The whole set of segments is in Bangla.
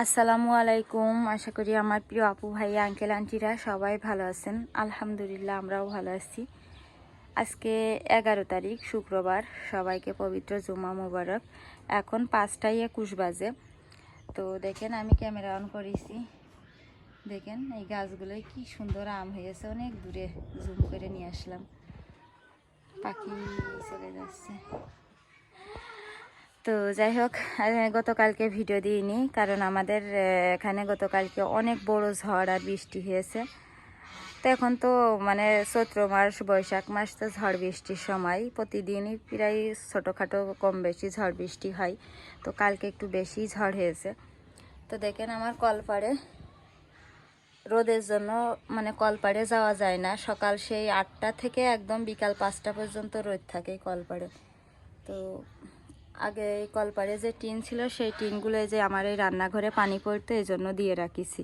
আসসালামু আলাইকুম। আশা করি আমার প্রিয় আপু ভাই আঙ্কেল আন্টিরা সবাই ভালো আছেন। আলহামদুলিল্লাহ, আমরাও ভালো আছি। আজকে এগারো তারিখ, শুক্রবার। সবাইকে পবিত্র জুমা মুবারক। এখন পাঁচটাই একুশ বাজে। তো দেখেন, আমি ক্যামেরা অন করেছি। দেখেন, এই গাছগুলোয় কি সুন্দর আম হয়েছে। অনেক দূরে জুম করে নিয়ে আসলাম। পাখি চলে যাচ্ছে। তো যাই হোক গতকালকে ভিডিও দিইনি, কারণ আমাদের এখানে গতকালকে অনেক বড় ঝড় আর বৃষ্টি হয়েছে। তো এখন তো মানে চৈত্র মাস, বৈশাখ মাস তো ঝড় বৃষ্টির সময়। প্রতিদিনই প্রায় ছোটোখাটো কম বেশি ঝড় বৃষ্টি হয়। তো কালকে একটু বেশি ঝড় হয়েছে। তো দেখেন আমার কলপাড়ে, রোদের জন্য মানে কলপাড়ে যাওয়া যায় না। সকাল সেই আটটা থেকে একদম বিকাল পাঁচটা পর্যন্ত রোদ থাকে কলপাড়ে। তো আগে এই কলপাড়ে যে টিন ছিল, সেই টিনগুলো যে আমার এই রান্নাঘরে পানি পড়তো, এই জন্য দিয়ে রাখিছি।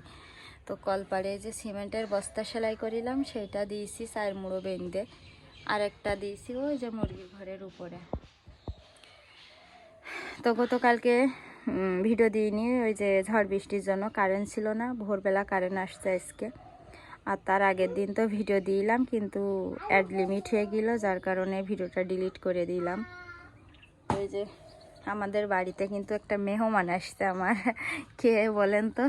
তো কলপাড়ে যে সিমেন্টের বস্তা সেলাই করিলাম, সেইটা দিয়েছি চার মুড়ো বেঁধে। আর একটা দিয়েছি ওই যে মুরগির ঘরের উপরে। তো গতকালকে ভিডিও দিইনি, ওই যে ঝড় বৃষ্টির জন্য কারেন্ট ছিল না, ভোরবেলা কারেন্ট আসছে আজকে। আর তার আগের দিন তো ভিডিও দিলাম, কিন্তু অ্যাড লিমিট হয়ে গেল, যার কারণে ভিডিওটা ডিলিট করে দিলাম। যে আমাদের বাড়িতে কিন্তু একটা মেহমান আসছে আমার। কে বলেন তো?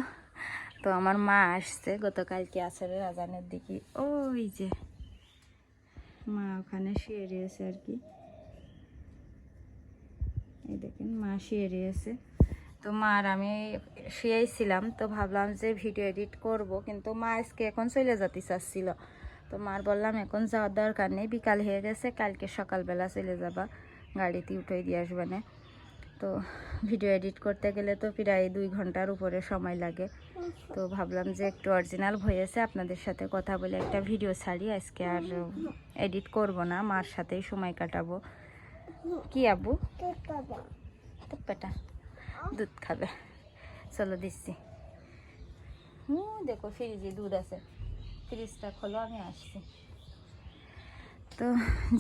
তো আমার মা আসছে গতকালকে আসরের আজানের দিকে। ওই যে মা ওখানে শুয়ে রয়েছে আর কি। এই দেখেন, মা শুয়ে রয়েছে। তো মার আমি শুয়েছিলাম তো ভাবলাম যে ভিডিও এডিট করব, কিন্তু মা আজকে এখন চলে যেতে চাচ্ছিল। তো মার বললাম, এখন যাওয়ার দরকার নেই, বিকাল হয়ে গেছে, কালকে সকালবেলা চলে যাবা। গাড়িতে উঠে দিয়ে আসবে না। তো ভিডিও এডিট করতে গেলে তো প্রায় দুই ঘণ্টার উপরে সময় লাগে। তো ভাবলাম যে একটু অরিজিনাল হয়েছে আপনাদের সাথে কথা বলে একটা ভিডিও ছাড়ি। আজকে আর এডিট করব না, মার সাথেই সময় কাটাবো। কি বেটা দুধ খাবে। চলো দিচ্ছি। হুম, দেখো ফ্রিজে দুধ আছে। ফ্রিজটা খোলো, আমি আসছি। তো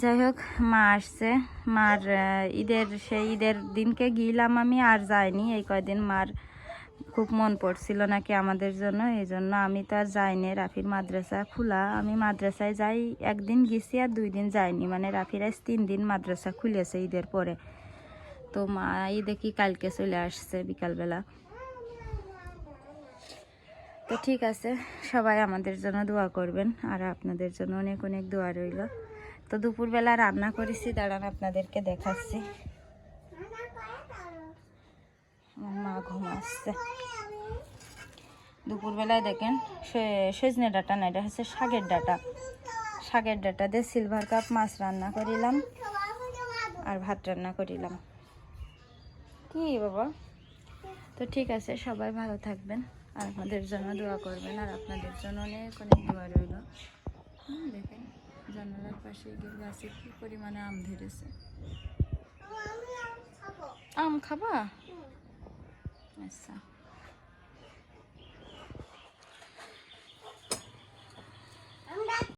যাই হোক, মা আসছে। মার ঈদের, সেই ঈদের দিনকে গিয়েলাম আমি, আর যাইনি। এই কয়দিন মার খুব মন পড়ছিল নাকি আমাদের জন্য, এই জন্য আমি তো আর যাইনি। রাফির মাদ্রাসা খোলা। আমি মাদ্রাসায় যাই, একদিন গেছি আর দুই দিন যাইনি। মানে রাফির আজ তিন দিন মাদ্রাসা খুলেছে ঈদের পরে। তো মা এই দেখি কালকে চলে আসছে বিকালবেলা। তো ঠিক আছে, সবাই আমাদের জন্য দোয়া করবেন। আর আপনাদের জন্য অনেক অনেক দোয়া রইল। তো দুপুরবেলা রান্না করেছি দাঁড়ান আপনাদেরকে দেখাচ্ছি। আমার মা দুপুরবেলায় দেখেন সজনে ডাটা না এটা হচ্ছে শাকের ডাটা। শাকের ডাটা দিয়ে সিলভার কাপ মাছ রান্না করিলাম আর ভাত রান্না করিলাম। কি বাবা? তো ঠিক আছে সবাই ভালো থাকবেন। আর আমাদের জন্য দোয়া করবেন আর আপনাদের জন্য অনেক অনেক দোয়া রইল। হুম, দেখেন। জানালার পাশে গিয়ে গাছে কি পরিমাণে আম ধরেছে? আম খাবা। আচ্ছা।